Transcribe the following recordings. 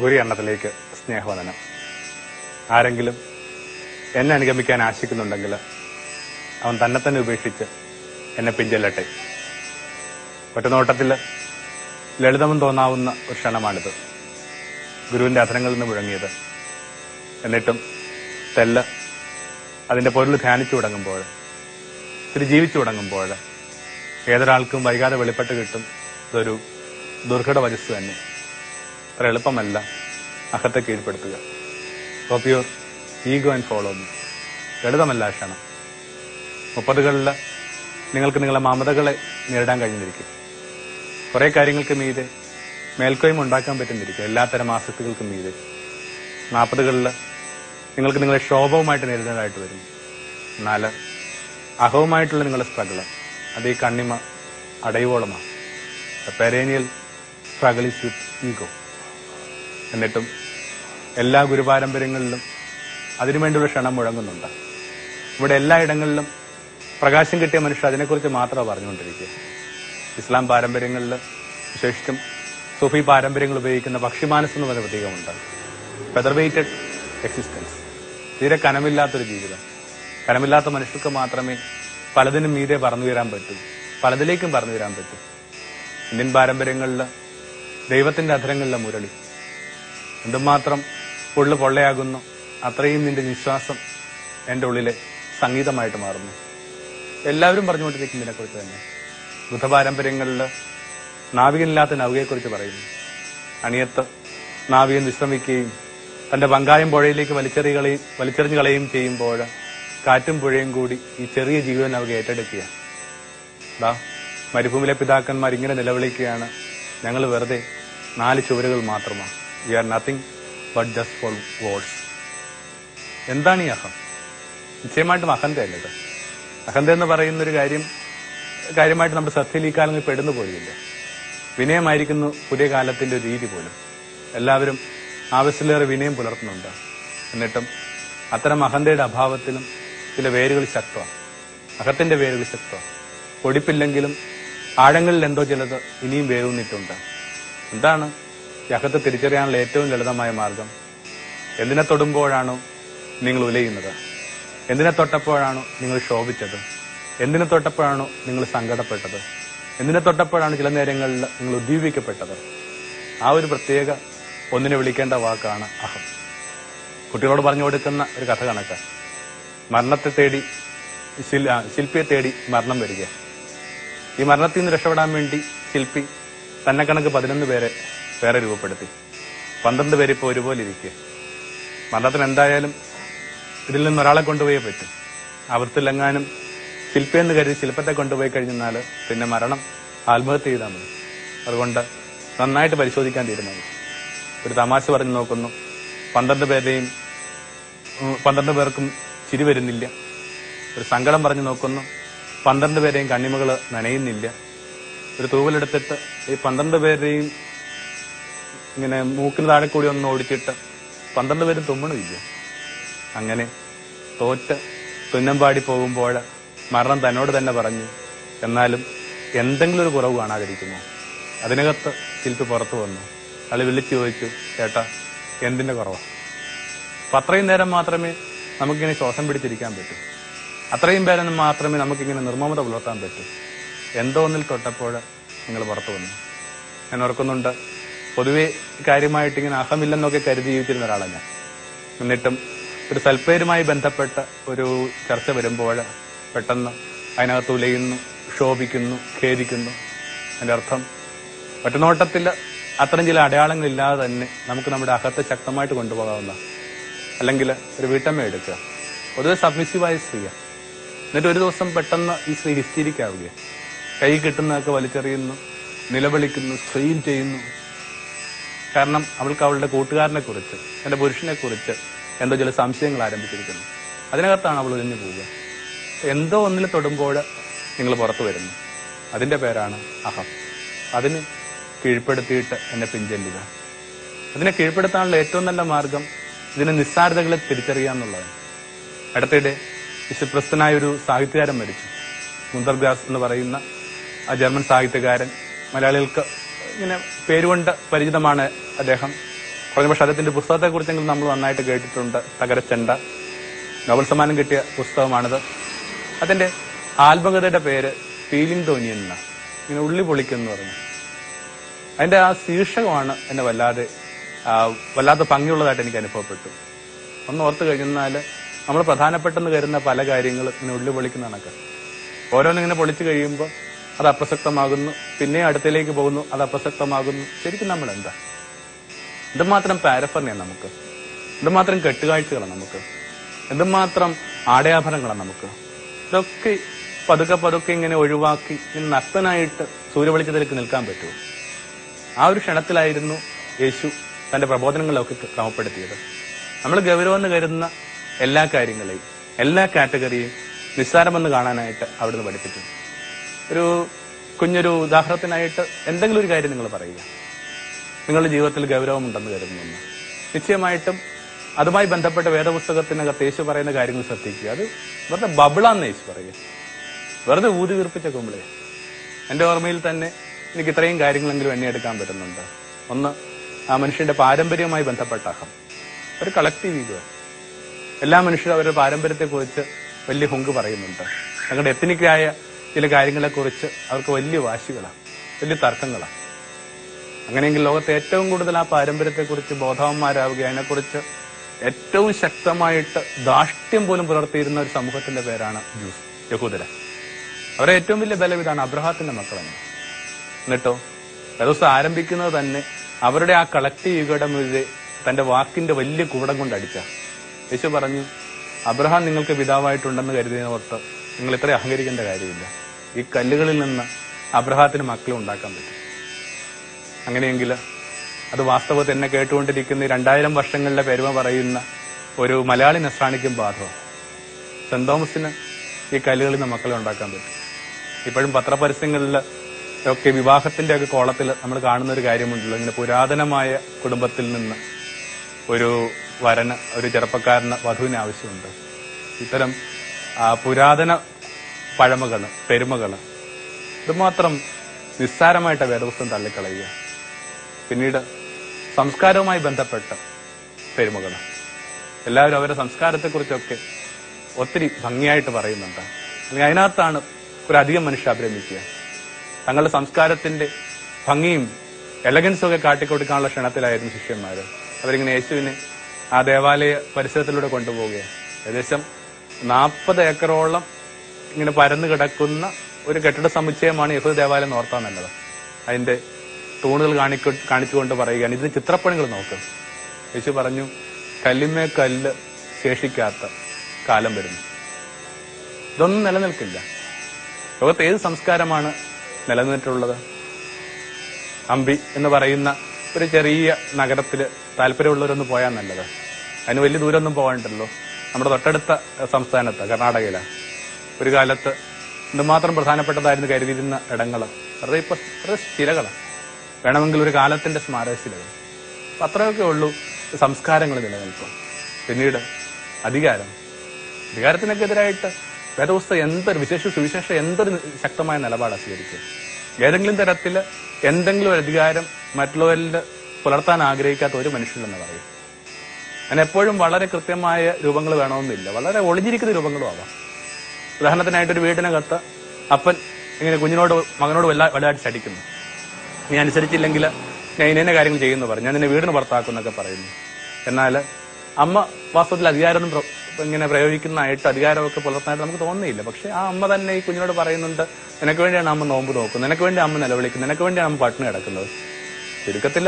ഗുരു എണ്ണത്തിലേക്ക് സ്നേഹവദനം ആരെങ്കിലും എന്നെ അനുഗമിക്കാൻ ആശിക്കുന്നുണ്ടെങ്കിൽ അവൻ തന്നെ തന്നെ ഉപേക്ഷിച്ച് എന്നെ പിഞ്ചെല്ലട്ടെ ഒറ്റനോട്ടത്തിൽ ലളിതമെന്ന് തോന്നാവുന്ന ഒരു ക്ഷണമാണിത്. ഗുരുവിന്റെ അധരങ്ങളിൽ നിന്ന് മുഴങ്ങിയത്. എന്നിട്ടും തെല്ല് അതിന്റെ പൊരുൾ ധ്യാനിച്ചു തുടങ്ങുമ്പോൾ ഇത്തിരി ജീവിച്ചു തുടങ്ങുമ്പോൾ ഏതൊരാൾക്കും വൈകാതെ വെളിപ്പെട്ട് കിട്ടും ഇതൊരു ദുർഘട വരിസ് തന്നെ. അത്ര എളുപ്പമല്ല. അഹത്തെ കീഴ്പ്പെടുത്തുക. Your ego and follow me ലളിതമല്ല ക്ഷണം. മുപ്പതുകളിൽ നിങ്ങൾക്ക് നിങ്ങളെ മമതകളെ നേരിടാൻ കഴിഞ്ഞിരിക്കും. കുറേ കാര്യങ്ങൾക്ക് മീതെ മേൽക്കോയ്മ ഉണ്ടാക്കാൻ പറ്റുന്നിരിക്കും എല്ലാത്തരം ആസക്തികൾക്കും മീതെ. നാൽപ്പതുകളിൽ നിങ്ങൾക്ക് നിങ്ങളെ ക്ഷോഭവുമായിട്ട് നേരിടേണ്ടതായിട്ട് വരും. എന്നാൽ അഹവുമായിട്ടുള്ള നിങ്ങളുടെ സ്ട്രഗിൾ അത് ഈ കണ്ണിമ അടയുവോളമാണ് perennial struggle is with ego എന്നിട്ടും എല്ലാ ഗുരുപാരമ്പര്യങ്ങളിലും അതിനുവേണ്ടിയുള്ള ക്ഷണം മുഴങ്ങുന്നുണ്ട്. ഇവിടെ എല്ലായിടങ്ങളിലും പ്രകാശം കിട്ടിയ മനുഷ്യർ അതിനെക്കുറിച്ച് മാത്രമാണ് പറഞ്ഞുകൊണ്ടിരിക്കുക. ഇസ്ലാം പാരമ്പര്യങ്ങളിൽ വിശേഷിച്ചും സൂഫി പാരമ്പര്യങ്ങൾ ഉപയോഗിക്കുന്ന പക്ഷിമാനസ് എന്ന് പറയുന്ന പ്രതീകമുണ്ട്. ഫെദർവെയ്റ്റഡ് എക്സിസ്റ്റൻസ് തീരെ കനമില്ലാത്തൊരു ജീവിതം. കനമില്ലാത്ത മനുഷ്യർക്ക് മാത്രമേ പലതിനും മീതെ പറന്നു വരാൻ പറ്റൂ. പലതിലേക്കും പറന്നു വരാൻ പറ്റൂ. ഇന്ത്യൻ പാരമ്പര്യങ്ങളിൽ ദൈവത്തിന്റെ അധരങ്ങളിലെ മുരളി. എന്തുമാത്രം ഉള്ളു പൊള്ളയാകുന്നു അത്രയും നിന്റെ വിശ്വാസം എന്റെ ഉള്ളിലെ സംഗീതമായിട്ട് മാറുന്നു. എല്ലാവരും പറഞ്ഞുകൊണ്ടിരിക്കും ഇതിനെക്കുറിച്ച് തന്നെ. ബുധപാരമ്പര്യങ്ങളിൽ നാവികനില്ലാത്ത നൗകയെക്കുറിച്ച് പറയുന്നു. അണിയത്ത് നാവികൻ വിശ്രമിക്കുകയും തന്റെ വങ്കായം പുഴയിലേക്ക് വലിച്ചെറിയുകയും വലിച്ചെറിഞ്ഞു കളയും ചെയ്യുമ്പോൾ കാറ്റും പുഴയും കൂടി ഈ ചെറിയ ജീവൻ അവർക്ക് ഏറ്റെടുക്കുക. ദാ മരുഭൂമിയിലെ പിതാക്കന്മാർ ഇങ്ങനെ നിലവിളിക്കുകയാണ്. ഞങ്ങൾ വെറുതെ നാല് ചുവരുകൾ മാത്രമാണ്. We are nothing but just four words എന്താണ് ഈ അഹം? നിശ്ചയമായിട്ടും അഹന്തയല്ല ഇത്? അഹന്ത എന്ന് പറയുന്ന ഒരു കാര്യം കാര്യമായിട്ട് നമ്മുടെ സത്യയിൽ ഈ കാലങ്ങളിൽ പെടുന്നു പോയില്ല വിനയമായിരിക്കുന്നു പുതിയ കാലത്തിന്റെ രീതി പോലും. എല്ലാവരും ആവശ്യത്തിലേറെ വിനയം പുലർത്തുന്നുണ്ട്. എന്നിട്ടും അത്തരം അഹന്തയുടെ അഭാവത്തിലും ചില വേരുകൾ ശക്തമാണ്. അഹത്തിന്റെ വേരുകൾ ശക്തമാണ്. പൊടിപ്പില്ലെങ്കിലും ആഴങ്ങളിൽ എന്തോ ചിലത് ഇനിയും വേരൂന്നിട്ടുണ്ട്. എന്താണ് ഈ അഹത്തെ തിരിച്ചറിയാനുള്ള ഏറ്റവും ലളിതമായ മാർഗം എന്തിനെ തൊടുമ്പോഴാണോ നിങ്ങൾ ഉലയുന്നത്? എന്തിനെ തൊട്ടപ്പോഴാണോ നിങ്ങൾ ശോഭിച്ചത്? എന്തിനെ തൊട്ടപ്പോഴാണോ നിങ്ങൾ സങ്കടപ്പെട്ടത്? എന്തിനെ തൊട്ടപ്പോഴാണ് ചില നേരങ്ങളിൽ നിങ്ങൾ ഉദ്ദീപിക്കപ്പെട്ടത്? ആ ഒരു പ്രത്യേക ഒന്നിനെ വിളിക്കേണ്ട വാക്കാണ് അഹം. കുട്ടികളോട് പറഞ്ഞു കൊടുക്കുന്ന ഒരു കഥ കണക്ക്. മരണത്തെ തേടി ശില്പിയെ തേടി മരണം വരിക. ഈ മരണത്തിൽ നിന്ന് രക്ഷപ്പെടാൻ വേണ്ടി ശില്പി തന്നെ കണക്ക് പതിനൊന്ന് പേരെ വേറെ രൂപപ്പെടുത്തി. പന്ത്രണ്ട് പേര് ഇപ്പോൾ ഒരുപോലെ ഇരിക്കുക. മരണത്തിന് എന്തായാലും ഇതിൽ നിന്ന് ഒരാളെ കൊണ്ടുപോയേ പറ്റും. അവത്തിലെങ്ങാനും ശില്പിയെന്ന് കരുതി ശില്പത്തെ കൊണ്ടുപോയി കഴിഞ്ഞാൽ പിന്നെ മരണം ആത്മഹത്യ ചെയ്താൽ മതി. അതുകൊണ്ട് നന്നായിട്ട് പരിശോധിക്കാൻ തീരുമാനിച്ചു. ഒരു തമാശ പറഞ്ഞു നോക്കുന്നു. പന്ത്രണ്ട് പേരുടെയും ഉം, പന്ത്രണ്ട് പേർക്കും ചിരി വരുന്നില്ല. ഒരു സങ്കടം പറഞ്ഞു നോക്കുന്നു. പന്ത്രണ്ട് പേരെയും കണ്ണിമകൾ നനയുന്നില്ല. ഒരു തൂവലെടുത്തിട്ട് ഈ പന്ത്രണ്ട് പേരുടെയും ഇങ്ങനെ മൂക്കിന് താഴെ കൂടി ഒന്ന് ഓടിച്ചിട്ട് പന്ത്രണ്ട് പേരും തുമ്മണില്ല അങ്ങനെ തോറ്റ് തുന്നമ്പാടി പോകുമ്പോൾ മരണം തന്നോട് തന്നെ പറഞ്ഞു എന്നാലും എന്തെങ്കിലും ഒരു കുറവ് കാണാതിരിക്കുമോ? അതിനകത്ത് ശില്പി പുറത്തു വന്നു. അളി വിളിച്ചു ചോദിച്ചു ചേട്ടാ എന്തിന്റെ കുറവ്? അപ്പൊ അത്രയും നേരം മാത്രമേ നമുക്കിങ്ങനെ ശ്വാസം പിടിച്ചിരിക്കാൻ പറ്റൂ. അത്രയും പേരെന്ന് മാത്രമേ നമുക്കിങ്ങനെ നിർമ്മമത പുലർത്താൻ പറ്റൂ. എന്തോ ഒന്നിൽ തൊട്ടപ്പോൾ നിങ്ങൾ പുറത്തു വന്നു. ഞാൻ ഓർക്കുന്നുണ്ട് പൊതുവെ കാര്യമായിട്ട് ഇങ്ങനെ അഹമില്ലെന്നൊക്കെ കരുതി ജീവിച്ചിരുന്ന ഒരാളാണ് ഞാൻ എന്നിട്ടും ഒരു സൽപ്പേരുമായി ബന്ധപ്പെട്ട ഒരു ചർച്ച വരുമ്പോൾ പെട്ടെന്ന് അതിനകത്ത് ഉലയുന്നു ക്ഷോഭിക്കുന്നു ഖേദിക്കുന്നു. അതിന്റെ അർത്ഥം ഒറ്റനോട്ടത്തിൽ അത്തരം ചില അടയാളങ്ങളില്ലാതെ തന്നെ നമുക്ക് നമ്മുടെ അകത്തെ ശക്തമായിട്ട് കൊണ്ടുപോകാവുന്ന അല്ലെങ്കിൽ ഒരു വീട്ടമ്മ എടുക്കുക. പൊതുവെ സബ്മിസീവായ ചെയ്യുക എന്നിട്ട് ഒരു ദിവസം പെട്ടെന്ന് ഈ സ്ത്രീ ഹിസ്റ്റീരിക്കാവുകയാണ് കൈ കിട്ടുന്നതൊക്കെ വലിച്ചെറിയുന്നു നിലവിളിക്കുന്നു സ്ട്രെയിൻ ചെയ്യുന്നു. കാരണം അവൾക്ക് അവളുടെ കൂട്ടുകാരനെ കുറിച്ച് എന്റെ പുരുഷനെ കുറിച്ച് എന്തോ ചില സംശയങ്ങൾ ആരംഭിച്ചിരിക്കുന്നു. അതിനകത്താണ് അവൾ ഒഴിഞ്ഞു പോവുക. എന്തോ ഒന്നിൽ തൊടുമ്പോൾ നിങ്ങൾ പുറത്തു വരുന്നു. അതിന്റെ പേരാണ് അഹം. അതിന് കീഴ്പ്പെടുത്തിയിട്ട് എന്നെ പിഞ്ചല്ലുക അതിനെ കീഴ്പ്പെടുത്താനുള്ള ഏറ്റവും നല്ല മാർഗം ഇതിനെ നിസ്സാരതകളെ തിരിച്ചറിയുക എന്നുള്ളതാണ്. അടുത്തിടെ വിശ്വപ്രസ്തനായ ഒരു സാഹിത്യകാരൻ മരിച്ചു. മുന്തർദാസ് എന്ന് പറയുന്ന ആ ജർമ്മൻ സാഹിത്യകാരൻ മലയാളികൾക്ക് ഇങ്ങനെ പേരുകൊണ്ട് പരിചിതമാണ് അദ്ദേഹം. കുറഞ്ഞ പക്ഷേ അദ്ദേഹത്തിന്റെ പുസ്തകത്തെക്കുറിച്ചെങ്കിലും നമ്മൾ നന്നായിട്ട് കേട്ടിട്ടുണ്ട്. തകരച്ചെണ്ട. നോബൽ സമ്മാനം കിട്ടിയ പുസ്തകമാണിത്. അതിന്റെ ആത്മകഥയുടെ പേര് ഫീലിംഗ് തോന്നിയൻ എന്ന. ഇങ്ങനെ ഉള്ളി പൊളിക്കെന്ന് പറഞ്ഞു. അതിന്റെ ആ ശീർഷകമാണ് എന്നെ വല്ലാതെ വല്ലാത്ത ഭംഗിയുള്ളതായിട്ട് എനിക്ക് അനുഭവപ്പെട്ടു. ഒന്ന് ഓർത്ത് കഴിഞ്ഞാൽ നമ്മൾ പ്രധാനപ്പെട്ടെന്ന് കരുതുന്ന പല കാര്യങ്ങളും ഇങ്ങനെ ഉള്ളി പൊളിക്കുന്ന കണക്ക്. ഓരോന്നിങ്ങനെ പൊളിച്ചു കഴിയുമ്പോൾ അത് അപ്രസക്തമാകുന്നു. പിന്നെ അടുത്തിലേക്ക് പോകുന്നു അത് അപ്രസക്തമാകുന്നു. ശരിക്കും നമ്മൾ എന്താ? എന്തുമാത്രം പാരഫറിനെയാണ് നമുക്ക്? എന്തുമാത്രം കെട്ടുകാഴ്ചകളാണ് നമുക്ക്? എന്തുമാത്രം ആടയാഭരണങ്ങളാണ് നമുക്ക്? ഇതൊക്കെ പതുക്കെ പതുക്കെ ഇങ്ങനെ ഒഴിവാക്കി ഇങ്ങനെ നഗ്നനായിട്ട് സൂര്യവെളിച്ചത്തിലേക്ക് നിൽക്കാൻ പറ്റുമോ? ആ ഒരു ക്ഷണത്തിലായിരുന്നു യേശു തന്റെ പ്രബോധനങ്ങളൊക്കെ ക്രമപ്പെടുത്തിയത്. നമ്മൾ ഗൗരവമെന്ന് കരുതുന്ന എല്ലാ കാര്യങ്ങളെയും എല്ലാ കാറ്റഗറിയും നിസ്സാരമെന്ന് കാണാനായിട്ട് അവിടുന്ന് പഠിപ്പിച്ചു ഒരു കുഞ്ഞൊരു ഉദാഹരണത്തിനായിട്ട് എന്തെങ്കിലും ഒരു കാര്യം നിങ്ങൾ പറയുക. നിങ്ങളുടെ ജീവിതത്തിൽ ഗൗരവമുണ്ടെന്ന് കരുതുന്നു. നിശ്ചയമായിട്ടും അതുമായി ബന്ധപ്പെട്ട വേദപുസ്തകത്തിനകത്ത് യേശു പറയുന്ന കാര്യങ്ങൾ ശ്രദ്ധിക്കുക. അത് വെറുതെ ബബിളാന്ന് യേശു പറയുക. വെറുതെ ഊതി വീർപ്പിച്ച കുമ്പളെ. എന്റെ ഓർമ്മയിൽ തന്നെ എനിക്ക് ഇത്രയും കാര്യങ്ങളെങ്കിലും എണ്ണിയെടുക്കാൻ പറ്റുന്നുണ്ട്. ഒന്ന് ആ മനുഷ്യന്റെ പാരമ്പര്യവുമായി ബന്ധപ്പെട്ട അഹം. ഒരു കളക്റ്റീവ് ഈഗോ എല്ലാ മനുഷ്യരും അവരുടെ പാരമ്പര്യത്തെക്കുറിച്ച് വലിയ ഹുങ്ക് പറയുന്നുണ്ട്. തങ്ങളുടെ എത്തിനിക്കായ ചില കാര്യങ്ങളെക്കുറിച്ച് അവർക്ക് വലിയ വാശികളാണ് വലിയ തർക്കങ്ങളാണ്. അങ്ങനെയെങ്കിൽ ലോകത്തെ ഏറ്റവും കൂടുതൽ ആ പാരമ്പര്യത്തെക്കുറിച്ച് ബോധവാന്മാരാവുക അതിനെക്കുറിച്ച് ഏറ്റവും ശക്തമായിട്ട് ദാഷ്ട്യം പോലും പുലർത്തിയിരുന്ന ഒരു സമൂഹത്തിന്റെ പേരാണ് ജൂസ് യഹൂദര. അവരെ ഏറ്റവും വലിയ ബലം ഇതാണ് അബ്രഹാത്തിന്റെ മക്കളാണ്. എന്നിട്ടോ ദിവസം ആരംഭിക്കുന്നത് തന്നെ അവരുടെ ആ കളക്റ്റീവ് ഇവിടെ തന്റെ വാക്കിന്റെ വലിയ കൂടം കൊണ്ട് അടിച്ച. യേശു പറഞ്ഞു അബ്രഹാം നിങ്ങൾക്ക് പിതാവായിട്ടുണ്ടെന്ന് കരുതിയവർക്ക് നിങ്ങൾ ഇത്ര അഹങ്കരിക്കേണ്ട കാര്യമില്ല. ഈ കല്ലുകളിൽ നിന്ന് അബ്രഹാത്തിന് മക്കളെ ഉണ്ടാക്കാൻ പറ്റും. അങ്ങനെയെങ്കിൽ അത് വാസ്തവത്തിൽ എന്നെ കേട്ടുകൊണ്ടിരിക്കുന്ന രണ്ടായിരം വർഷങ്ങളിലെ പെരുമ പറയുന്ന ഒരു മലയാളി നസ്രാണിക്കും ബാധകം സെന്റ് തോമസിന് ഈ കല്ലുകളിൽ നിന്ന് മക്കളെ ഉണ്ടാക്കാൻ പറ്റും. ഇപ്പോഴും പത്രപരസ്യങ്ങളിൽ ഒക്കെ വിവാഹത്തിന്റെ ഒക്കെ കോളത്തിൽ നമ്മൾ കാണുന്ന ഒരു കാര്യമുണ്ടല്ലോ. ഇങ്ങനെ പുരാതനമായ കുടുംബത്തിൽ നിന്ന് ഒരു വരന് ഒരു ചെറുപ്പക്കാരന് വധുവിന് ആവശ്യമുണ്ട്. ഇത്തരം പുരാതന പഴമകൾ പെരുമകൾ ഇതുമാത്രം നിസ്സാരമായിട്ട് വേദപുസ്തകം തള്ളിക്കളയുക. പിന്നീട് സംസ്കാരവുമായി ബന്ധപ്പെട്ട പെരുമകൾ എല്ലാവരും അവരുടെ സംസ്കാരത്തെക്കുറിച്ചൊക്കെ ഒത്തിരി ഭംഗിയായിട്ട് പറയുന്നുണ്ട്. അല്ലെങ്കിൽ അതിനകത്താണ് ഒരു അധികം മനുഷ്യ അഭിരമിക്കുക. തങ്ങളുടെ സംസ്കാരത്തിന്റെ ഭംഗിയും എലഗൻസും ഒക്കെ കാട്ടിക്കൊടുക്കാനുള്ള ക്ഷണത്തിലായിരുന്നു ശിഷ്യന്മാർ അവരിങ്ങനെ യേശുവിനെ ആ ദേവാലയ പരിസരത്തിലൂടെ കൊണ്ടുപോവുകയാണ്. ഏകദേശം നാൽപ്പത് ഏക്കറോളം ഇങ്ങനെ പരന്നു കിടക്കുന്ന ഒരു കെട്ടിട സമുച്ചയമാണ് യഹൂദ ദേവാലയം ഓർത്താൻ നല്ലത്. അതിന്റെ തൂണുകൾ കാണിക്ക കാണിച്ചുകൊണ്ട് പറയുകയാണ്. ഇതിന് ചിത്രപ്പണികൾ നോക്ക്. യേശു പറഞ്ഞു കല്ലിമേ കല്ല് ശേഷിക്കാത്ത കാലം വരുന്നു. ഇതൊന്നും നിലനിൽക്കില്ല. ലോകത്ത് ഏത് സംസ്കാരമാണ് നിലനിന്നിട്ടുള്ളത്? അമ്പി എന്ന് പറയുന്ന ഒരു ചെറിയ നഗരത്തിൽ താല്പര്യമുള്ളവരൊന്ന് പോയാൽ നല്ലത്. അതിന് വലിയ ദൂരമൊന്നും പോകാണ്ടല്ലോ നമ്മുടെ തൊട്ടടുത്ത സംസ്ഥാനത്ത് കർണാടകയില. ഒരു കാലത്ത് എന്തുമാത്രം പ്രധാനപ്പെട്ടതായിരുന്നു കരുതിയിരുന്ന ഇടങ്ങൾ വെറുതെ ഇപ്പൊ വെറുതെ സ്ഥിരകളാണ് വേണമെങ്കിൽ ഒരു കാലത്തിന്റെ സ്മാരകശിലകൾ അത്രയൊക്കെ ഉള്ളൂ സംസ്കാരങ്ങൾ നിലനിൽക്കും പിന്നീട് അധികാരം. അധികാരത്തിനൊക്കെ എതിരായിട്ട് വേദപുസ്തകം എന്തൊരു വിശേഷ സുവിശേഷം എന്തൊരു ശക്തമായ നിലപാടാണ് സ്വീകരിക്കുക. ഏതെങ്കിലും തരത്തിൽ എന്തെങ്കിലും ഒരു അധികാരം മറ്റുള്ളവരിൽ പുലർത്താൻ ആഗ്രഹിക്കാത്ത ഒരു മനുഷ്യനെന്ന് പറയും. അങ്ങനെ എപ്പോഴും വളരെ കൃത്യമായ രൂപങ്ങൾ വേണമെന്നില്ല. വളരെ ഒളിഞ്ഞിരിക്കുന്ന രൂപങ്ങളും ആവാം. ഉദാഹരണത്തിനായിട്ട് ഒരു വീടിനകത്ത് അപ്പൻ ഇങ്ങനെ കുഞ്ഞിനോട് മകനോട് വല്ല വലുതായിട്ട് ചടിക്കുന്നു. നീ അനുസരിച്ചില്ലെങ്കിൽ ഞാൻ ഇന്ന കാര്യങ്ങൾ ചെയ്യുന്നു പറഞ്ഞു ഞാൻ നിന്നെ വീടിന് പുറത്താക്കുന്നൊക്കെ പറയുന്നു. എന്നാൽ അമ്മ വാസ്തവത്തിൽ അധികാരം ഇങ്ങനെ പ്രയോഗിക്കുന്നതായിട്ട് അധികാരമൊക്കെ പുലർത്താനായിട്ട് നമുക്ക് തോന്നുന്നില്ല. പക്ഷെ ആ അമ്മ തന്നെ ഈ കുഞ്ഞിനോട് പറയുന്നുണ്ട് നിനക്ക് വേണ്ടിയാണ് അമ്മ നോമ്പ് നോക്കുന്നത്. നിനക്ക് വേണ്ടി അമ്മ നിലവിളിക്കുന്നത്. നിനക്ക് വേണ്ടിയാണ് അമ്മ പട്ടിണി കിടക്കുന്നത്. ചുരുക്കത്തിൽ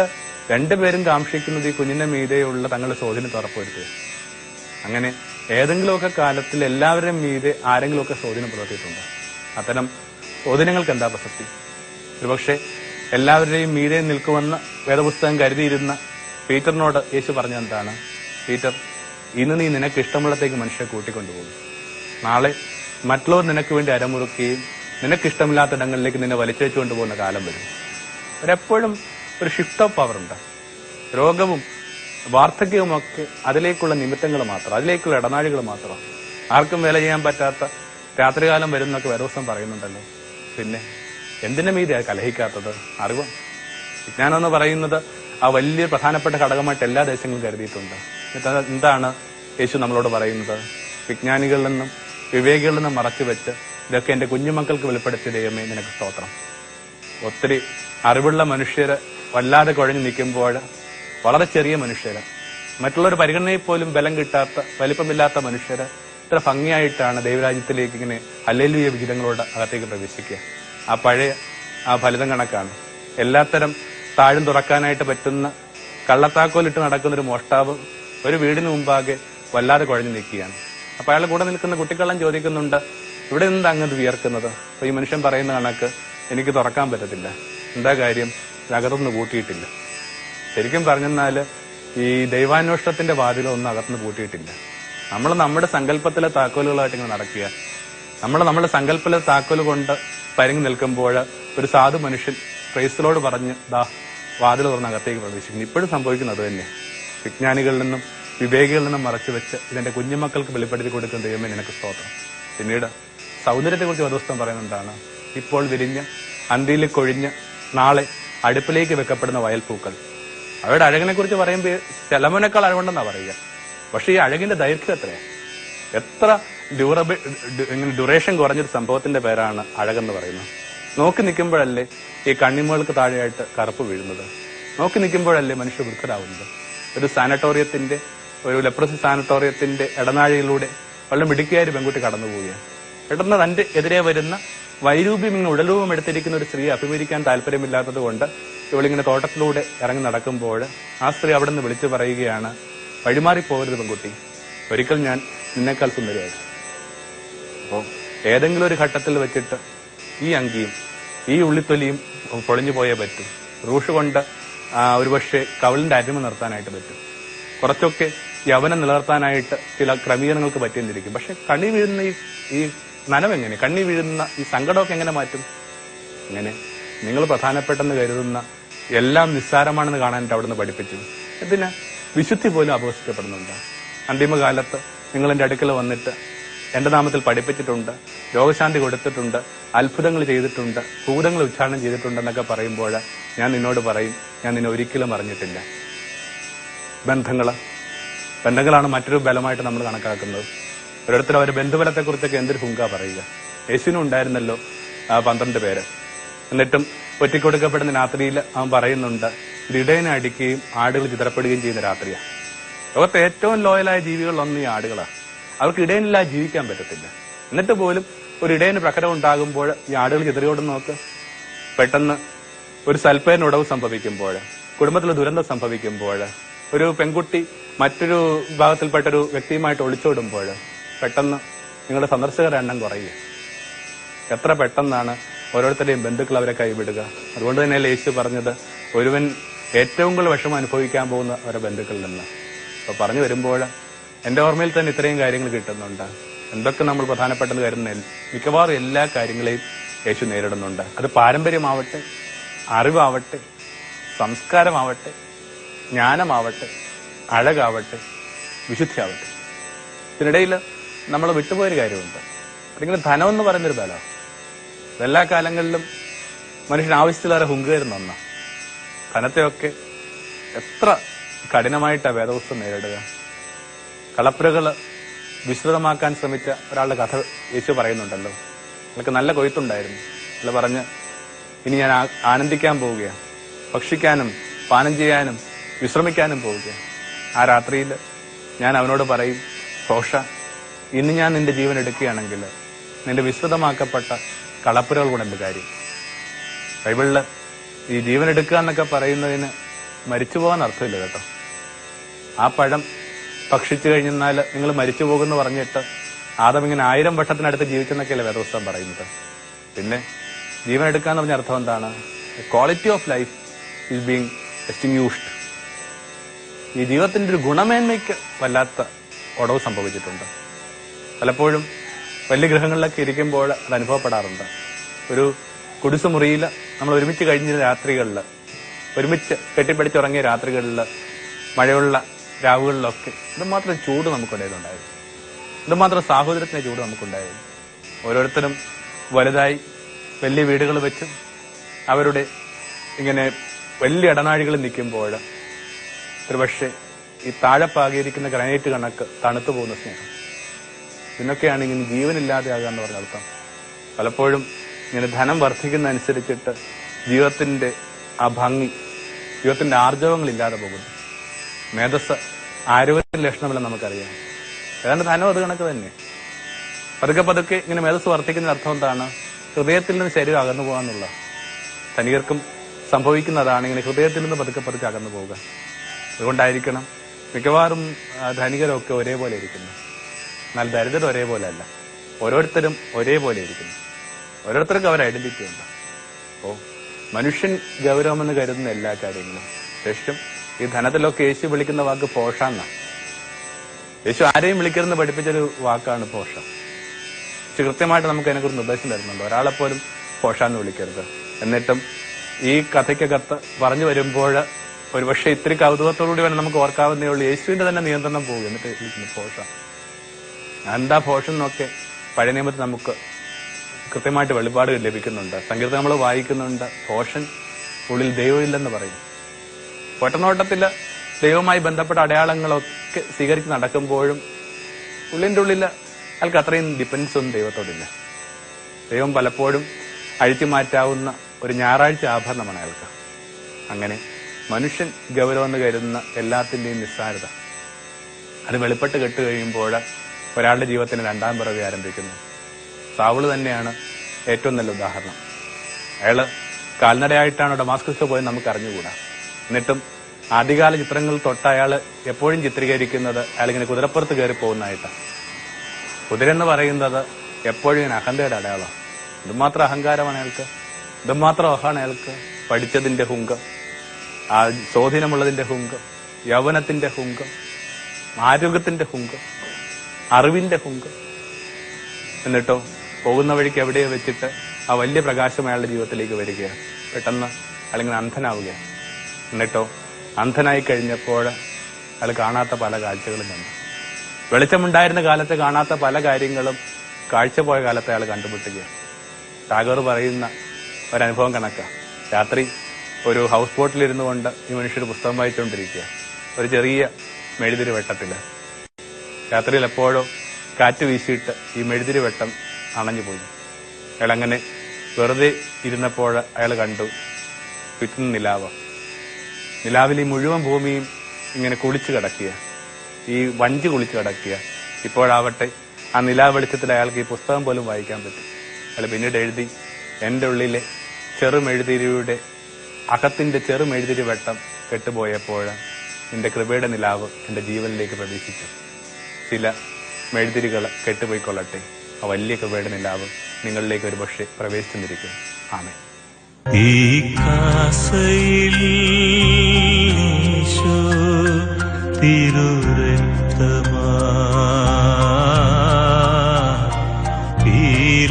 രണ്ടുപേരും കാക്ഷിക്കുന്നത് ഈ കുഞ്ഞിന്റെ മീതെയുള്ള തങ്ങളുടെ സ്വാധീനത്തെ ഉറപ്പുവരുത്തുക അങ്ങനെ ഏതെങ്കിലുമൊക്കെ കാലത്തിൽ എല്ലാവരുടെയും മീതെ ആരെങ്കിലുമൊക്കെ സ്വാധീനം പുലർത്തിയിട്ടുണ്ട്. അത്തരം സ്വാധീനങ്ങൾക്ക് എന്താ പ്രസക്തി? ഒരുപക്ഷെ എല്ലാവരുടെയും മീതെ നിൽക്കുമെന്ന് വേദപുസ്തകം കരുതിയിരുന്ന പീറ്ററിനോട് യേശു പറഞ്ഞ എന്താണ് പീറ്റർ ഇന്ന് നീ നിനക്ക് ഇഷ്ടമുള്ളത്തേക്ക് മനുഷ്യരെ കൂട്ടിക്കൊണ്ടുപോകും. നാളെ മറ്റുള്ളവർ നിനക്ക് വേണ്ടി അരമുറുക്കുകയും നിനക്കിഷ്ടമില്ലാത്ത ഇടങ്ങളിലേക്ക് നിന്നെ വലിച്ചേച്ചുകൊണ്ടുപോകുന്ന കാലം വരും. അവരെപ്പോഴും ഒരു ഷിഫ്റ്റ് ഓഫ് പവർ ഉണ്ട്. രോഗവും വാർദ്ധക്യവും ഒക്കെ അതിലേക്കുള്ള നിമിത്തങ്ങൾ മാത്രം അതിലേക്കുള്ള ഇടനാഴികൾ മാത്രം. ആർക്കും വേല ചെയ്യാൻ പറ്റാത്ത രാത്രികാലം വരുന്നൊക്കെ ദിവസം പറയുന്നുണ്ടല്ലോ. പിന്നെ എന്തിനു മീതിയാ കലഹിക്കാത്തത്? അറിവ്? വിജ്ഞാനം എന്ന് പറയുന്നത് ആ വലിയ പ്രധാനപ്പെട്ട ഘടകമായിട്ട് എല്ലാ ദേശങ്ങളും കരുതിയിട്ടുണ്ട്. എന്താണ് യേശു നമ്മളോട് പറയുന്നത്? വിജ്ഞാനികളിൽ നിന്നും വിവേകികളിൽ നിന്നും മറച്ചു വെച്ച് ഇതൊക്കെ എന്റെ കുഞ്ഞുമക്കൾക്ക് വെളിപ്പെടുത്തിയ ദൈവമേ നിനക്ക് സ്തോത്രം. ഒത്തിരി അറിവുള്ള മനുഷ്യര് വല്ലാതെ കുഴഞ്ഞു നിൽക്കുമ്പോൾ വളരെ ചെറിയ മനുഷ്യര്. മറ്റുള്ളവർ പരിഗണനയിൽ പോലും ബലം കിട്ടാത്ത വലിപ്പമില്ലാത്ത മനുഷ്യര്. ഇത്ര ഭംഗിയായിട്ടാണ് ദൈവരാജ്യത്തിലേക്ക് ഇങ്ങനെ അല്ലെലുയ വിഹിതങ്ങളോട് അകത്തേക്ക് പ്രവേശിക്കുക. ആ പഴയ ആ ഫലിതം കണക്കാണ്. എല്ലാത്തരം താഴും തുറക്കാനായിട്ട് പറ്റുന്ന കള്ളത്താക്കോലിട്ട് നടക്കുന്ന ഒരു മോഷ്ടാവ് ഒരു വീടിന് മുമ്പാകെ വല്ലാതെ കുഴഞ്ഞു നിൽക്കുകയാണ്. അപ്പൊ അയാൾ കൂടെ നിൽക്കുന്ന കുട്ടിക്കള്ളം ചോദിക്കുന്നുണ്ട് ഇവിടെ നിന്ന് അങ്ങ് വിയർക്കുന്നത്? അപ്പൊ ഈ മനുഷ്യൻ പറയുന്ന കണക്ക് എനിക്ക് തുറക്കാൻ പറ്റത്തില്ല. എന്താ കാര്യം? അകത്തുനിന്ന് പൂട്ടിയിട്ടില്ല ശരിക്കും പറഞ്ഞെന്നാൽ ഈ ദൈവാന്വേഷണത്തിന്റെ വാതിലൊന്നും അകത്തുനിന്ന് പൂട്ടിയിട്ടില്ല നമ്മൾ നമ്മുടെ സങ്കല്പത്തിലെ താക്കോലുകളായിട്ട് ഇങ്ങനെ നടക്കുക. നമ്മൾ നമ്മുടെ സങ്കല്പത്തിലെ താക്കോൽ കൊണ്ട് പരിങ്ങി നിൽക്കുമ്പോൾ ഒരു സാധു മനുഷ്യൻ ക്രൈസ്തലോട് പറഞ്ഞ് ദാ വാതിൽ തുറന്ന് അകത്തേക്ക് പ്രവേശിക്കുന്നു. ഇപ്പോഴും സംഭവിക്കുന്നത് അത് തന്നെ വിജ്ഞാനികളിൽ നിന്നും വിവേകികളിൽ നിന്നും മറച്ചു വെച്ച് ഇതിന്റെ കുഞ്ഞുമക്കൾക്ക് വെളിപ്പെടുത്തി കൊടുക്കുന്ന ദൈവമേ നിനക്ക് സ്തോത്രം. പിന്നീട് സൗന്ദര്യത്തെക്കുറിച്ച് വധുസ്തം പറയുന്നതാണ് ഇപ്പോൾ വിരിഞ്ഞ് അന്തിയിൽ കൊഴിഞ്ഞ് നാളെ അടുപ്പിലേക്ക് വെക്കപ്പെടുന്ന വയൽപ്പൂക്കൾ. അവരുടെ അഴകിനെ കുറിച്ച് പറയുമ്പോൾ ശലമനേക്കാൾ അഴകുണ്ടെന്നാ പറയുക. പക്ഷെ ഈ അഴകിന്റെ ദൈർഘ്യം എത്രയാ? എത്ര ഡ്യൂറബിൾ ഇങ്ങനെ ഡ്യൂറേഷൻ കുറഞ്ഞൊരു സംഭവത്തിന്റെ പേരാണ് അഴകെന്ന് പറയുന്നത്. നോക്കി നിൽക്കുമ്പോഴല്ലേ ഈ കണ്ണിമുകൾക്ക് താഴെയായിട്ട് കറുപ്പ് വീഴുന്നത്. നോക്കി നിൽക്കുമ്പോഴല്ലേ മനുഷ്യ വൃദ്ധരാകുന്നത് ഒരു സാനിറ്റോറിയത്തിന്റെ ഒരു ലെപ്രസി സാനിറ്റോറിയത്തിന്റെ ഇടനാഴിയിലൂടെ വളരെ മിടുക്കിയായ പെൺകുട്ടി കടന്നു പോവുകയാണ് പെട്ടെന്ന് തന്റെ എതിരെ വരുന്ന വൈരൂപ്യം ഇങ്ങനെ ഉടലൂപം എടുത്തിരിക്കുന്ന ഒരു സ്ത്രീ അഭിമുഖിക്കാൻ താല്പര്യമില്ലാത്തത് കൊണ്ട് ഇവളിങ്ങനെ തോട്ടത്തിലൂടെ ഇറങ്ങി നടക്കുമ്പോൾ ആ സ്ത്രീ അവിടെ നിന്ന് വിളിച്ചു പറയുകയാണ് വഴിമാറി പോകരുത് പെൺകുട്ടി. ഒരിക്കൽ ഞാൻ നിന്നേക്കാൾ സുന്ദരിയായി. അപ്പോൾ ഏതെങ്കിലും ഒരു ഘട്ടത്തിൽ വെച്ചിട്ട് ഈ അങ്കിയും ഈ ഉള്ളിത്തൊലിയും പൊളിഞ്ഞു പോയേ പറ്റും. റൂഷ് കൊണ്ട് ഒരുപക്ഷെ കവളിന്റെ അരിമ നിർത്താനായിട്ട് പറ്റും. കുറച്ചൊക്കെ യവനം നിലനിർത്താനായിട്ട് ചില ക്രമീകരണങ്ങൾക്ക് പറ്റിയെന്നിരിക്കും. പക്ഷെ കണി വീഴുന്ന ഈ നനവെങ്ങനെ? കണ്ണി വീഴുന്ന ഈ സങ്കടമൊക്കെ എങ്ങനെ മാറ്റും? അങ്ങനെ നിങ്ങൾ പ്രധാനപ്പെട്ടെന്ന് കരുതുന്ന എല്ലാം നിസ്സാരമാണെന്ന് കാണാനായിട്ട് അവിടുന്ന് പഠിപ്പിച്ചു. എന്തിന്? വിശുദ്ധി പോലും അപകസിക്കപ്പെടുന്നുണ്ട് അന്തിമകാലത്ത് നിങ്ങൾ എന്റെ അടുക്കൽ വന്നിട്ട് എന്റെ നാമത്തിൽ പഠിപ്പിച്ചിട്ടുണ്ട് രോഗശാന്തി കൊടുത്തിട്ടുണ്ട് അത്ഭുതങ്ങൾ ചെയ്തിട്ടുണ്ട് ഭൂതങ്ങൾ ഉച്ചാരണം ചെയ്തിട്ടുണ്ടെന്നൊക്കെ പറയുമ്പോൾ ഞാൻ നിന്നോട് പറയും ഞാൻ നിന്നെ ഒരിക്കലും അറിഞ്ഞിട്ടില്ല ബന്ധങ്ങൾ ബന്ധങ്ങളാണ് മറ്റൊരു ബലമായിട്ട് നമ്മൾ കണക്കാക്കുന്നത്. ഓരോരുത്തർ അവരുടെ ബന്ധുബലത്തെ കുറിച്ചൊക്കെ എന്തൊരു ഹുങ്ക പറയുക. യേശുവിനും ഉണ്ടായിരുന്നല്ലോ ആ പന്ത്രണ്ട് പേര്. എന്നിട്ടും ഒറ്റിക്കൊടുക്കപ്പെടുന്ന രാത്രിയിൽ അവൻ പറയുന്നുണ്ട് ഇടയനെ അടിക്കുകയും ആടുകൾ ചിതറപ്പെടുകയും ചെയ്യുന്ന രാത്രിയാണ്. ലോകത്തെ ഏറ്റവും ലോയലായ ജീവികളൊന്നും ഈ ആടുകളാണ് അവർക്ക് ഇടയനില്ലാതെ ജീവിക്കാൻ പറ്റത്തില്ല. എന്നിട്ട് പോലും ഒരു ഇടയന് പ്രകടം ഉണ്ടാകുമ്പോൾ ഈ ആടുകൾ ചിതറിയോട് നോക്ക്. പെട്ടെന്ന് ഒരു സൽപ്പേന ഉടവ് സംഭവിക്കുമ്പോൾ കുടുംബത്തിൽ ദുരന്തം സംഭവിക്കുമ്പോൾ ഒരു പെൺകുട്ടി മറ്റൊരു വിഭാഗത്തിൽപ്പെട്ട ഒരു വ്യക്തിയുമായിട്ട് ഒളിച്ചോടുമ്പോൾ പെട്ടെന്ന് നിങ്ങളുടെ സന്ദർശകരുടെ എണ്ണം കുറയുക. എത്ര പെട്ടെന്നാണ് ഓരോരുത്തരുടെയും ബന്ധുക്കൾ അവരെ കൈവിടുക. അതുകൊണ്ട് തന്നെ യേശു പറഞ്ഞത് ഒരുവൻ ഏറ്റവും കൂടുതൽ വിഷമം അനുഭവിക്കാൻ പോകുന്ന അവരുടെ ബന്ധുക്കളിൽ നിന്ന്. അപ്പൊ പറഞ്ഞു വരുമ്പോൾ എന്റെ ഓർമ്മയിൽ തന്നെ ഇത്രയും കാര്യങ്ങൾ കിട്ടുന്നുണ്ട്. എന്തൊക്കെ നമ്മൾ പ്രധാനപ്പെട്ടത് കരുതുന്ന മിക്കവാറും എല്ലാ കാര്യങ്ങളെയും യേശു നേരിടുന്നുണ്ട്. അത് പാരമ്പര്യമാവട്ടെ അറിവാവട്ടെ സംസ്കാരമാവട്ടെ ജ്ഞാനമാവട്ടെ അഴകാവട്ടെ വിശുദ്ധിയാവട്ടെ. ഇതിനിടയിൽ നമ്മൾ വിട്ടുപോയൊരു കാര്യമുണ്ട്. അല്ലെങ്കിൽ ധനം എന്ന് പറയുന്നൊരു ബല. എല്ലാ കാലങ്ങളിലും മനുഷ്യൻ ആവശ്യത്തിലേറെ ഹുങ്കുകയായിരുന്നു അന്ന ധനത്തെയൊക്കെ എത്ര കഠിനമായിട്ടാണ് വേദപുസ്തകം നേരിടുക. കളപ്പുരകൾ വിശ്രുതമാക്കാൻ ശ്രമിച്ച ഒരാളുടെ കഥ യേശു പറയുന്നുണ്ടല്ലോ. അയാൾക്ക് നല്ല കൊയ്ത്തുണ്ടായിരുന്നു. അല്ല പറഞ്ഞ് ഇനി ഞാൻ ആനന്ദിക്കാൻ പോവുകയാണ് ഭക്ഷിക്കാനും പാനം ചെയ്യാനും വിശ്രമിക്കാനും പോവുകയാണ് ആ രാത്രിയിൽ ഞാൻ അവനോട് പറയും ഘോഷ ഇന്ന് ഞാൻ നിന്റെ ജീവൻ എടുക്കുകയാണെങ്കിൽ നിന്റെ വിസ്തൃതമാക്കപ്പെട്ട കളപ്പുരകൾ കൊണ്ട് എന്ത് കാര്യം? ബൈബിളിൽ ഈ ജീവൻ എടുക്കുക എന്നൊക്കെ പറയുന്നതിന് മരിച്ചു പോകാൻ അർത്ഥമില്ല കേട്ടോ. ആ പഴം ഭക്ഷിച്ചു കഴിഞ്ഞാൽ നിങ്ങൾ മരിച്ചു പോകുമെന്ന് പറഞ്ഞിട്ട് ആദം ഇങ്ങനെ ആയിരം വട്ടത്തിനടുത്ത് ജീവിച്ചെന്നൊക്കെയല്ലേ വേദപുസ്തകം പറയുന്നത്. പിന്നെ ജീവൻ എടുക്കുക എന്ന് പറഞ്ഞ അർത്ഥം എന്താണ്? Quality of life is being extinguished ഈ ജീവിതത്തിന്റെ ഒരു ഗുണമേന്മയ്ക്ക് വല്ലാത്ത ഉടവ് സംഭവിച്ചിട്ടുണ്ട്. പലപ്പോഴും വലിയ ഗൃഹങ്ങളിലൊക്കെ ഇരിക്കുമ്പോൾ അത് അനുഭവപ്പെടാറുണ്ട്. ഒരു കുടിസുമുറിയിൽ നമ്മൾ ഒരുമിച്ച് കഴിഞ്ഞ രാത്രികളിൽ ഒരുമിച്ച് കെട്ടിപ്പിടിച്ചുറങ്ങിയ രാത്രികളിൽ മഴയുള്ള രാവുകളിലൊക്കെ ഇതുമാത്രം ചൂട് നമുക്കുണ്ടായതുണ്ടായിരുന്നു. ഇതുമാത്രം സാഹോദര്യത്തിന്റെ ചൂട് നമുക്കുണ്ടായിരുന്നു. ഓരോരുത്തരും വലുതായി വലിയ വീടുകൾ വെച്ച് അവരുടെ ഇങ്ങനെ വലിയ ഇടനാഴികൾ നിൽക്കുമ്പോൾ ഒരുപക്ഷെ ഈ താഴെ പാകിയിരിക്കുന്ന ഗ്രാനൈറ്റ് കണക്ക് തണുത്തു പോകുന്ന സ്നേഹം. ഇതിനൊക്കെയാണ് ഇങ്ങനെ ജീവനില്ലാതെ ആകുക എന്ന് പറഞ്ഞ അർത്ഥം. പലപ്പോഴും ഇങ്ങനെ ധനം വർദ്ധിക്കുന്ന അനുസരിച്ചിട്ട് ജീവിതത്തിന്റെ ആ ഭംഗി ജീവിതത്തിന്റെ ആർജവങ്ങൾ ഇല്ലാതെ പോകുന്നു. മേധസ് ആരോഗ്യത്തിന്റെ ലക്ഷണമല്ല നമുക്കറിയാം. ഏതാണ്ട് ധനം അത് കണക്ക് തന്നെ. പതുക്കെ പതുക്കെ ഇങ്ങനെ മേധസ് വർദ്ധിക്കുന്ന അർത്ഥം എന്താണ്? ഹൃദയത്തിൽ നിന്ന് ശരീരം അകന്നു പോകാന്നുള്ള ധനികർക്കും സംഭവിക്കുന്നതാണ് ഇങ്ങനെ ഹൃദയത്തിൽ നിന്ന് പതുക്കെ പതുക്കെ അകന്നു പോവുക അതുകൊണ്ടായിരിക്കണം മിക്കവാറും ധനികരൊക്കെ ഒരേപോലെ ഇരിക്കുന്നു എന്നാൽ ദരിദ്രർ ഒരേപോലെ അല്ല ഓരോരുത്തരും ഒരേപോലെ ഇരിക്കുന്നു. ഓരോരുത്തർക്കും അവർ ഐഡന്റിറ്റി ഉണ്ട്. ഓ മനുഷ്യൻ ഗൗരവമെന്ന് കരുതുന്ന എല്ലാ കാര്യങ്ങളും. ശേഷം ഈ ധനത്തിലൊക്കെ യേശു വിളിക്കുന്ന വാക്ക് പോഷാന്ന. യേശു ആരെയും വിളിക്കരുതെന്ന് പഠിപ്പിച്ചൊരു വാക്കാണ് പോഷ. പക്ഷെ കൃത്യമായിട്ട് നമുക്ക് അതിനെക്കുറിച്ച് നിർദ്ദേശം തരുന്നുണ്ട്. ഒരാളെപ്പോലും പോഷാന്ന് വിളിക്കരുത്. എന്നിട്ടും ഈ കഥയ്ക്കകത്ത് പറഞ്ഞു വരുമ്പോൾ ഒരുപക്ഷെ ഇത്തിരി കൗതുകത്തോടുകൂടി വേണം നമുക്ക് ഓർക്കാവുന്നേ ഉള്ളൂ. യേശുവിന്റെ തന്നെ നിയന്ത്രണം പോകും. എന്നിട്ട് വിളിക്കുന്നു പോഷ. എന്താ പോഷൻ എന്നൊക്കെ പഴയ നിയമത്തിൽ നമുക്ക് കൃത്യമായിട്ട് വെളിപാട് ലഭിക്കുന്നുണ്ട്. സംഗീതം നമ്മൾ വായിക്കുന്നുണ്ട്. പോഷൻ ഉള്ളിൽ ദൈവമില്ലെന്ന് പറയും. ഒറ്റനോട്ടത്തിൽ ദൈവവുമായി ബന്ധപ്പെട്ട അടയാളങ്ങളൊക്കെ സ്വീകരിച്ച് നടക്കുമ്പോഴും ഉള്ളിന്റെ ഉള്ളിൽ അയാൾക്ക് അത്രയും ഡിപ്പെൻസ് ഒന്നും ദൈവത്തോടില്ല. ദൈവം പലപ്പോഴും അഴിച്ചു മാറ്റാവുന്ന ഒരു ഞായറാഴ്ച ആഭരണമാണ് അയാൾക്ക്. അങ്ങനെ മനുഷ്യൻ ഗൗരവം എന്ന് കരുതുന്ന എല്ലാത്തിന്റെയും നിസ്സാരത. അത് വെളിപ്പെട്ട് കെട്ട് കഴിയുമ്പോൾ ഒരാളുടെ ജീവിതത്തിന് രണ്ടാം പിറവി ആരംഭിക്കുന്നു. സാവൾ തന്നെയാണ് ഏറ്റവും നല്ല ഉദാഹരണം. അയാൾ കാൽനടയായിട്ടാണ് ഡമാസ്കസ് പോയി നമുക്ക് അറിഞ്ഞുകൂടാ. എന്നിട്ടും ആദ്യകാല ചിത്രങ്ങൾ തൊട്ട് അയാൾ എപ്പോഴും ചിത്രീകരിക്കുന്നത് അയാളിങ്ങനെ കുതിരപ്പുറത്ത് കയറി പോകുന്നതായിട്ടാണ്. കുതിര എന്ന് പറയുന്നത് എപ്പോഴും ഇങ്ങനെ അഹന്തയുടെ അടയാളമാണ്. ഇതുമാത്രം അഹങ്കാരമാണ് അയാൾക്ക്. ഇതുമാത്രം അഹാണ് അയാൾക്ക് പഠിച്ചതിന്റെ ഹുങ്കം ആ സ്വാധീനമുള്ളതിന്റെ ഹുങ്കം യൗവനത്തിന്റെ ഹുങ്കം ആരോഗ്യത്തിന്റെ ഹുങ്കം അറിവിന്റെ കുങ്ക്. എന്നിട്ടോ പോകുന്ന വഴിക്ക് എവിടെയോ വെച്ചിട്ട് ആ വലിയ പ്രകാശം അയാളുടെ ജീവിതത്തിലേക്ക് വരികയാണ് പെട്ടെന്ന് അല്ലെങ്കിൽ അന്ധനാവുകയാണ്. എന്നിട്ടോ അന്ധനായി കഴിഞ്ഞപ്പോൾ അയാൾ കാണാത്ത പല കാഴ്ചകളും കണ്ടു. വെളിച്ചമുണ്ടായിരുന്ന കാലത്ത് കാണാത്ത പല കാര്യങ്ങളും കാഴ്ച പോയ കാലത്ത് അയാൾ കണ്ടുപിട്ടുകയാണ് ടാഗോർ പറയുന്ന ഒരനുഭവം കണക്കാണ് രാത്രി ഒരു ഹൗസ് ബോട്ടിലിരുന്നു കൊണ്ട് ഈ മനുഷ്യർ പുസ്തകം വായിച്ചുകൊണ്ടിരിക്കുക ഒരു ചെറിയ മെഴുതിരി വെട്ടത്തിൽ. രാത്രിയിൽ എപ്പോഴും കാറ്റ് വീശിയിട്ട് ഈ മെഴുതിരി വെട്ടം അണഞ്ഞു പോയി. അയാൾ അങ്ങനെ വെറുതെ ഇരുന്നപ്പോൾ അയാൾ കണ്ടു ചുറ്റും നിലാവ്. നിലാവിൽ ഈ മുഴുവൻ ഭൂമിയും ഇങ്ങനെ കുളിച്ചു കിടക്കുക. ഈ വഞ്ചി കുളിച്ചു കിടക്കുക. ഇപ്പോഴാവട്ടെ ആ നിലാ വെളിച്ചത്തിൽ അയാൾക്ക് ഈ പുസ്തകം പോലും വായിക്കാൻ പറ്റും. അയാൾ പിന്നീട് എഴുതി എന്റെ ഉള്ളിലെ ചെറുമെഴുതിരിയുടെ അകത്തിന്റെ ചെറുമെഴുതിരി വെട്ടം കെട്ടുപോയപ്പോൾ എന്റെ കൃപയുടെ നിലാവ് എന്റെ ജീവനിലേക്ക് പ്രവേശിച്ചു. ചില മെഴുതിരികൾ കെട്ടുപോയിക്കൊള്ളട്ടെ. ആ വലിയ കൃപയുടെ നിങ്ങളിലേക്ക് ഒരു പക്ഷേ പ്രവേശിച്ചെന്നിരിക്കും ആമേ ഈ കാസയിൽ തിരുരക്തമാ. ഈ